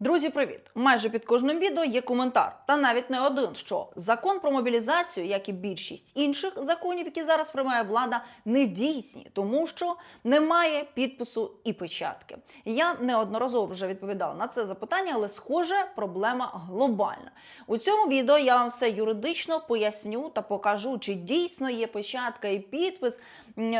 Друзі, привіт! Майже під кожним відео є коментар, та навіть не один, що закон про мобілізацію, як і більшість інших законів, які зараз приймає влада, не дійсні, тому що немає підпису і печатки. Я неодноразово вже відповідала на це запитання, але схоже, проблема глобальна. У цьому відео я вам все юридично поясню та покажу, чи дійсно є печатка і підпис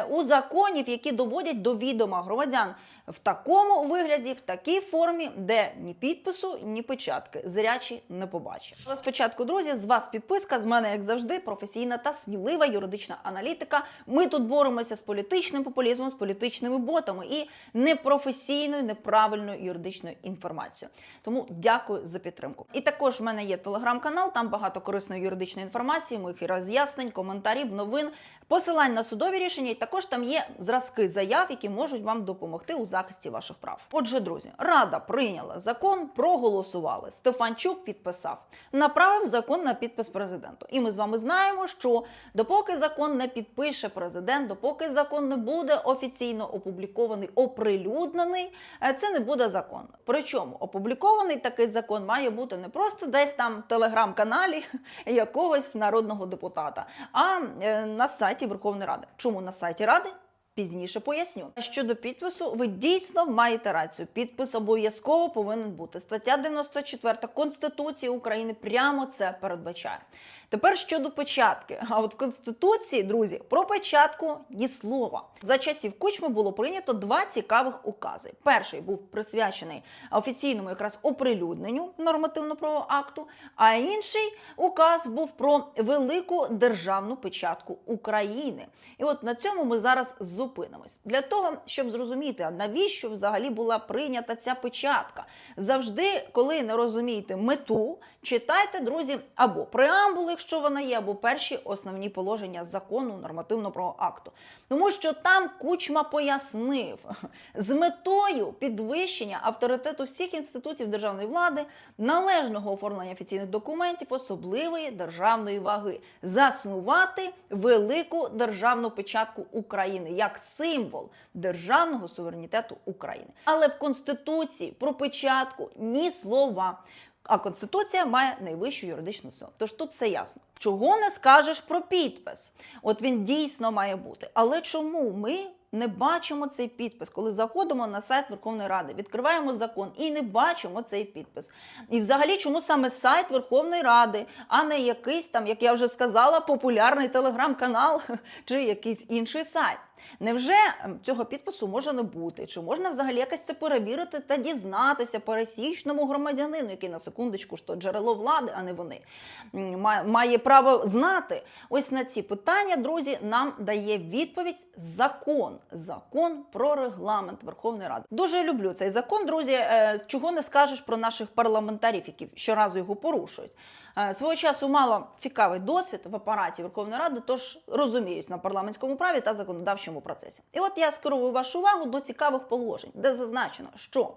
у законів, які доводять до відома громадян в такому вигляді, в такій формі, де ні підпису, ні печатки зрячі не побачать. Але спочатку, друзі, з вас підписка, з мене, як завжди, професійна та смілива юридична аналітика. Ми тут боремося з політичним популізмом, з політичними ботами і непрофесійною, неправильною юридичною інформацією. Тому дякую за підтримку. І також в мене є телеграм-канал, там багато корисної юридичної інформації, моїх роз'яснень, коментарів, новин, посилань на судові рішення. І також там є зразки заяв, які можуть вам допомогти у захисті ваших прав. Отже, друзі, рада прийняла закон, проголосували. Стефанчук підписав, направив закон на підпис президенту. І ми з вами знаємо, що допоки закон не підпише президент, допоки закон не буде офіційно опублікований, оприлюднений, е, це не буде закон. Причому опублікований такий закон має бути не просто десь там в телеграм-каналі якогось народного депутата, а е, на сайті Верховної Ради. Чому на сайті Ради? Пізніше поясню. Щодо підпису, ви дійсно маєте рацію. Підпис обов'язково повинен бути. Стаття 94 Конституції України прямо це передбачає. Тепер щодо печатки. А от Конституції, друзі, про печатку ні слова. За часів Кучми було прийнято два цікавих укази. Перший був присвячений офіційному якраз оприлюдненню нормативно-правового акту, а інший указ був про велику державну печатку України. І от на цьому ми зараз зупинимось. Для того, щоб зрозуміти, навіщо взагалі була прийнята ця печатка. Завжди, коли не розумієте мету, читайте, друзі, або преамбули, якщо вона є, або перші основні положення закону нормативно-правового акту. Тому що там Кучма пояснив з метою підвищення авторитету всіх інститутів державної влади, належного оформлення офіційних документів, особливої державної ваги, заснувати велику державну печатку України як символ державного суверенітету України. Але в Конституції про печатку ні слова. А Конституція має найвищу юридичну силу. Тож тут все ясно. Чого не скажеш про підпис? От він дійсно має бути. Але чому ми не бачимо цей підпис, коли заходимо на сайт Верховної Ради, відкриваємо закон і не бачимо цей підпис? І взагалі, чому саме сайт Верховної Ради, а не якийсь там, як я вже сказала, популярний телеграм-канал чи якийсь інший сайт? Невже ем, цього підпису може не бути? Чи можна взагалі якось це перевірити та дізнатися пересічному громадянину, який на секундочку ж то джерело влади, а не вони, має, право знати? Ось на ці питання, друзі, нам дає відповідь закон. Закон про регламент Верховної Ради. Дуже люблю цей закон, друзі. Е, Чого не скажеш про наших парламентарів, які щоразу його порушують. Е, Свого часу мала цікавий досвід в апараті Верховної Ради, тож розуміюсь на парламентському праві та законодавчому процесі. І от я скерую вашу увагу до цікавих положень, де зазначено, що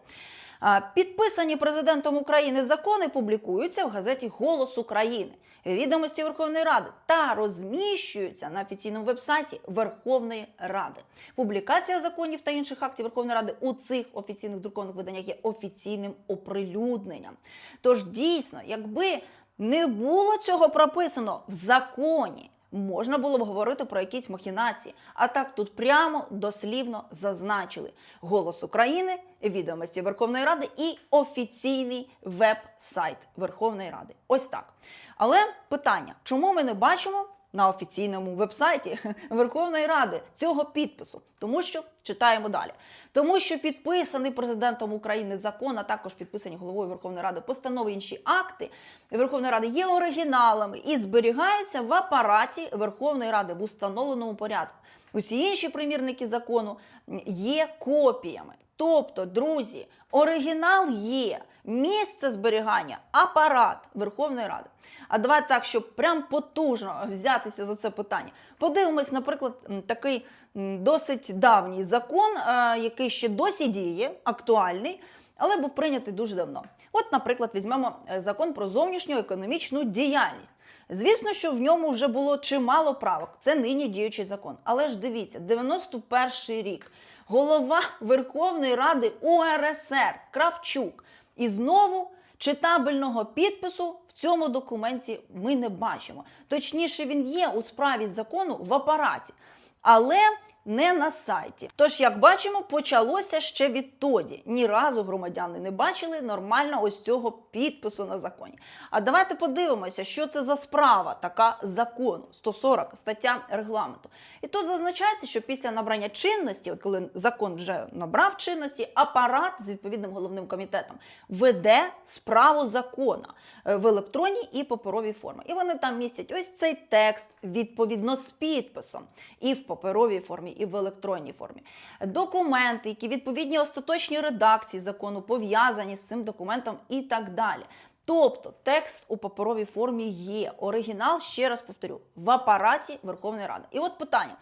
підписані президентом України закони публікуються в газеті Голос України. Відомості Верховної Ради та розміщуються на офіційному вебсайті Верховної Ради. Публікація законів та інших актів Верховної Ради у цих офіційних друкованих виданнях є офіційним оприлюдненням. Тож дійсно, якби не було цього прописано в законі. Можна було б говорити про якісь махінації. А так тут прямо дослівно зазначили голос України, відомості Верховної Ради і офіційний веб-сайт Верховної Ради. Ось так. Але питання: чому ми не бачимо на офіційному вебсайті Верховної Ради цього підпису? Тому що читаємо далі. Тому що підписаний президентом України закон, а також підписані головою Верховної Ради постанови інші акти Верховної Ради є оригіналами і зберігаються в апараті Верховної Ради в установленому порядку. Усі інші примірники закону є копіями. Тобто, друзі, оригінал є. Місце зберігання, апарат Верховної Ради. А давайте так, щоб прям потужно взятися за це питання. Подивимось, наприклад, такий досить давній закон, е, який ще досі діє, актуальний, але був прийнятий дуже давно. От, наприклад, візьмемо е, закон про зовнішню економічну діяльність. Звісно, що в ньому вже було чимало правок. Це нині діючий закон. Але ж дивіться, 91 рік голова Верховної Ради УРСР Кравчук І знову читабельного підпису в цьому документі ми не бачимо. Точніше, він є у справі закону в апараті, але не на сайті. Тож, як бачимо, почалося ще відтоді. Ні разу громадяни не бачили нормально ось цього підпису на законі. А давайте подивимося, що це за справа така закону 140 стаття регламенту. І тут зазначається, що після набрання чинності, от коли закон вже набрав чинності, апарат з відповідним головним комітетом веде справу закона е, в електронній і паперовій формі. І вони там містять ось цей текст відповідно з підписом і в паперовій формі, і в електронній формі. Документи, які відповідні остаточні редакції закону пов'язані з цим документом, і так далі. Тобто текст у паперовій формі є. Оригінал, ще раз повторю, в апараті Верховної Ради. І от питання: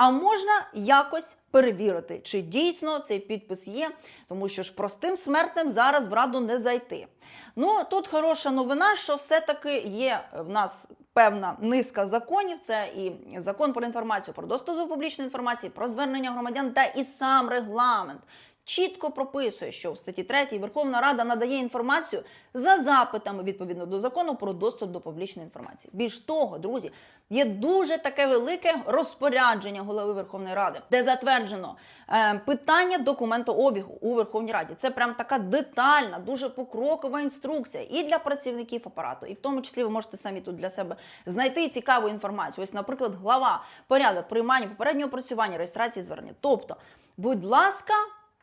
а можна якось перевірити, чи дійсно цей підпис є, тому що ж простим смертним зараз в раду не зайти. Ну тут хороша новина, що все-таки є в нас певна низка законів. Це і закон про інформацію, про доступ до публічної інформації, про звернення громадян та і сам регламент. Чітко прописує, що в статті 3 Верховна Рада надає інформацію за запитами відповідно до закону про доступ до публічної інформації. Більш того, друзі, є дуже таке велике розпорядження голови Верховної Ради, де затверджено е, питання документообігу у Верховній Раді. Це прям така детальна, дуже покрокова інструкція і для працівників апарату, і в тому числі ви можете самі тут для себе знайти цікаву інформацію. Ось, наприклад, глава порядок приймання попереднього опрацювання, реєстрації звернення. Тобто, будь ласка.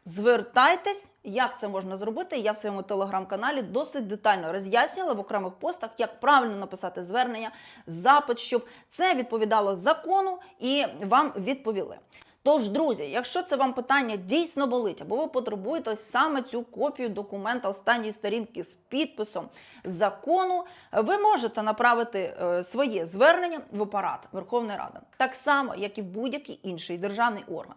Звертайтесь, як це можна зробити. Я в своєму телеграм-каналі досить детально роз'яснювала в окремих постах, як правильно написати звернення, запит, щоб це відповідало закону і вам відповіли. Тож, друзі, якщо це вам питання дійсно болить, або ви потребуєте саме цю копію документа останньої сторінки з підписом закону, ви можете направити е, своє звернення в апарат Верховної Ради, так само, як і в будь-який інший державний орган.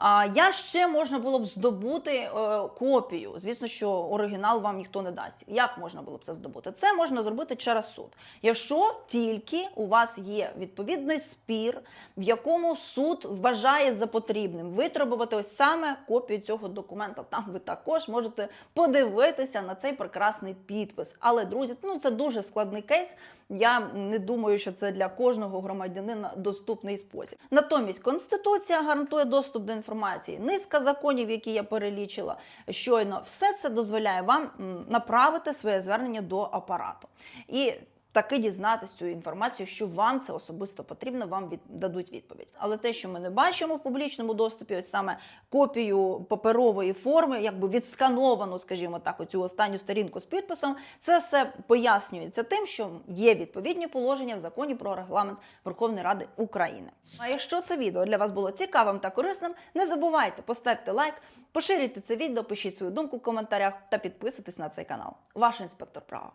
А я ще можна було б здобути е, копію. Звісно, що оригінал вам ніхто не дасть. Як можна було б це здобути? Це можна зробити через суд, якщо тільки у вас є відповідний спір, в якому суд вважає за потрібним витребувати ось саме копію цього документа. Там ви також можете подивитися на цей прекрасний підпис. Але друзі, ну це дуже складний кейс. Я не думаю, що це для кожного громадянина доступний спосіб. Натомість конституція гарантує доступ до інформації, низка законів, які я перелічила щойно, все це дозволяє вам направити своє звернення до апарату. І таки дізнатися цю інформацію, що вам це особисто потрібно, вам від, дадуть відповідь. Але те, що ми не бачимо в публічному доступі, ось саме копію паперової форми, якби відскановану, скажімо так, оцю останню сторінку з підписом, це все пояснюється тим, що є відповідні положення в законі про регламент Верховної Ради України. А якщо це відео для вас було цікавим та корисним, не забувайте поставте лайк, поширюйте це відео, пишіть свою думку в коментарях та підписуйтесь на цей канал. Ваш інспектор права.